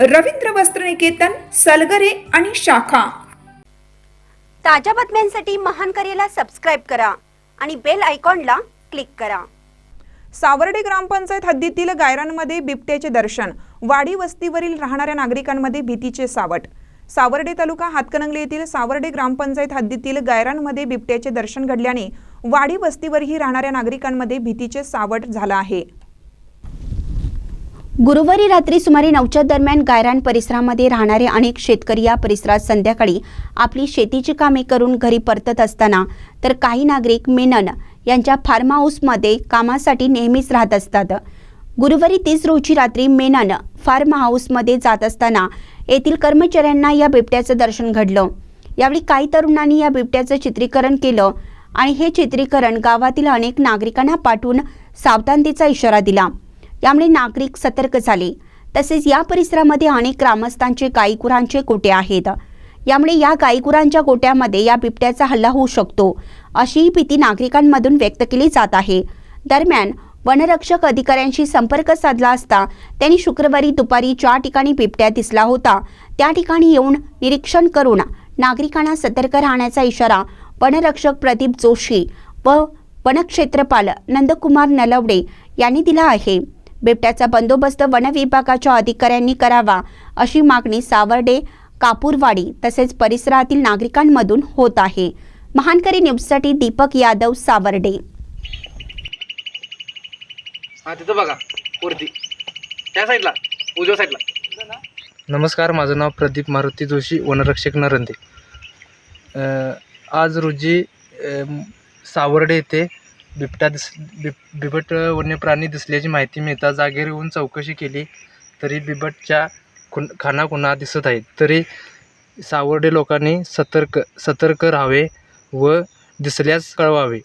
रवींद्र वस्त्रनिकेतन सलगरे आणि शाखा. ताज्या बातम्यांसाठी महान करेला सबस्क्राईब करा आणि बेल आयकॉनला क्लिक करा. सावर्डे ग्रामपंचायत हद्दीतील गायरांमध्ये बिबट्याचे दर्शन वाडी वस्तीवरील राहणाऱ्या नागरिकांमध्ये भीतीचे सावट. सावर्डे तालुका हातकणंगले येथील सावर्डे ग्रामपंचायत हद्दीतील गायरांमध्ये बिबट्याचे दर्शन घडल्याने वाडी वस्तीवरही राहणाऱ्या नागरिकांमध्ये भीतीचे सावट झालं आहे. गुरुवारी रात्री सुमारे नऊच्या दरम्यान गायरान परिसरामध्ये राहणारे अनेक शेतकरी या परिसरात संध्याकाळी आपली शेतीची कामे करून घरी परतत असताना तर काही नागरिक मेनन यांच्या फार्म हाऊसमध्ये कामासाठी नेहमीच राहत असतात. गुरुवारी तीस रोजी रात्री मेनन फार्म हाऊसमध्ये जात असताना येथील कर्मचाऱ्यांना या बिबट्याचं दर्शन घडलं. यावेळी काही तरुणांनी या बिबट्याचं चित्रीकरण केलं आणि हे चित्रीकरण गावातील अनेक नागरिकांना पाठवून सावधानतेचा इशारा दिला. यामुळे नागरिक सतर्क झाले. तसेच या परिसरामध्ये अनेक ग्रामस्थांचे गायीकुरांचे गोटे आहेत. यामुळे या गायीकुरांच्या गोट्यामध्ये या बिबट्याचा हल्ला होऊ शकतो अशीही भीती नागरिकांमधून व्यक्त केली जात आहे. दरम्यान वनरक्षक अधिकाऱ्यांशी संपर्क साधला असता त्यांनी शुक्रवारी दुपारी ज्या ठिकाणी बिबट्या दिसला होता त्या ठिकाणी येऊन निरीक्षण करून नागरिकांना सतर्क राहण्याचा इशारा वनरक्षक प्रदीप जोशी व वनक्षेत्रपाल नंदकुमार नलवडे यांनी दिला आहे. बिबट्याचा बंदोबस्त वन विभागाच्या अधिकाऱ्यांनी करावा अशी मागणी सावर्डे कापूरवाडी तसेच परिसरातील नागरिकांमधून होत आहे. महानकरी न्यूजसाठी दीपक यादव सावर्डे. हा तिथं बघा वरती. त्या साईडला उजव्या साईडला. नमस्कार माझं नाव प्रदीप मारुती जोशी वनरक्षक नरंदे. आज रोजी सावर्डे येथे बिबट्या दिस बिब बिबट वन्य प्राणी दिसल्याची माहिती मिळता जागेवर येऊन चौकशी केली तरी बिबटच्या खुन खानाखुणा दिसत आहेत. तरी सावर्डे लोकांनी सतर्क सतर्क राहावे व दिसल्यास कळवावे.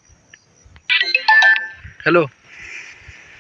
हॅलो